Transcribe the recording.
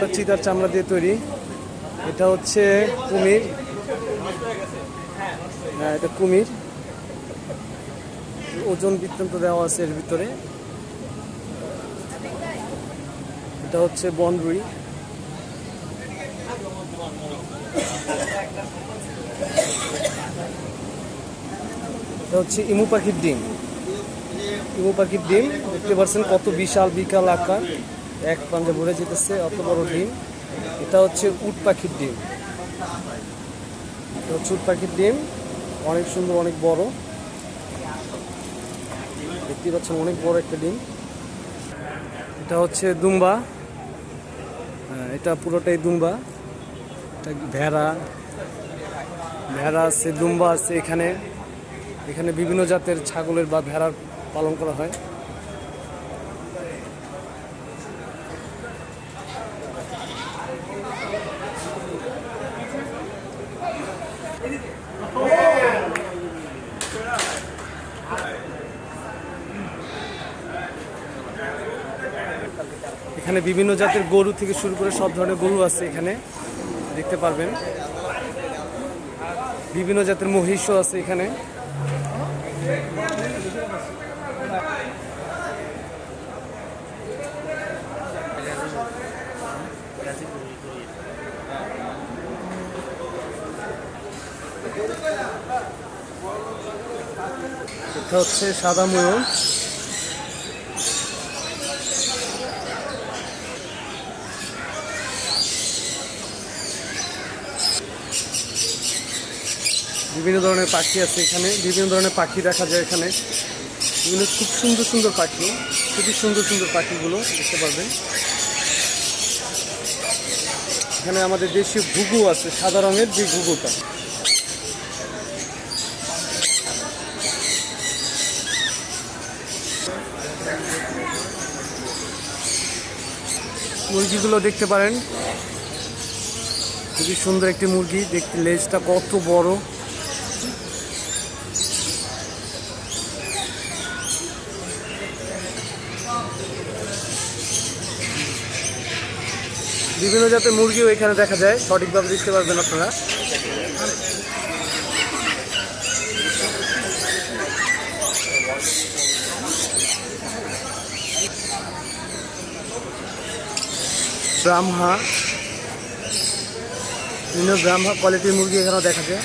চিতার চামড়া দিয়ে তৈরি। এটা হচ্ছে কুমির। হ্যাঁ এটা কুমির। ওজন বৃত্তান্ত দেওয়া আছে এর ভিতরে। এটা হচ্ছে বনরুই। এটা হচ্ছে ইমু পাখির ডিম। ইমু পাখির ডিম, দেখতে পাচ্ছেন কত বিশাল, বিকাল আকার। এক পাঞ্জা ভরে যেতেছে অত বড় ডিম। এটা হচ্ছে উট পাখির ডিম। এটা হচ্ছে উট পাখির ডিম। অনেক সুন্দর অনেক বড়। দেখতে পাচ্ছেন অনেক বড় একটা ডিম। এটা হচ্ছে দুম্বা। হ্যাঁ, এটা পুরোটাই দুম্বা। এটা ভেড়া। ভেড়া আছে দুম্বা আছে এখানে। এখানে বিভিন্ন জাতের ছাগলের বা ভেড়ার পালন করা হয়। এখানে বিভিন্ন জাতের গরু থেকে শুরু করে সব ধরনের গরু আছে এখানে। দেখতে পারবেন। বিভিন্ন জাতের মহিষও আছে এখানে। এটা হচ্ছে সাদা ময়ূর। বিভিন্ন ধরনের পাখি আছে এখানে। বিভিন্ন ধরনের পাখি দেখা যায় এখানে। এগুলো খুব সুন্দর সুন্দর পাখি। খুবই সুন্দর সুন্দর পাখিগুলো, দেখতে পারবেন। এখানে আমাদের দেশীয় ঘুঘু আছে, সাদা রঙের যে ঘুঘুটা। মুরগিগুলো দেখতে পারেন। খুবই সুন্দর একটি মুরগি, দেখতে লেজটা কত বড়। বিভিন্ন জাতের মুরগিও এখানে দেখা যায়, সঠিকভাবে দেখতে পারবেন আপনারা। ব্রাহ্মা, বিভিন্ন ব্রাহ্মা কোয়ালিটির মুরগি এখানেও দেখা যায়।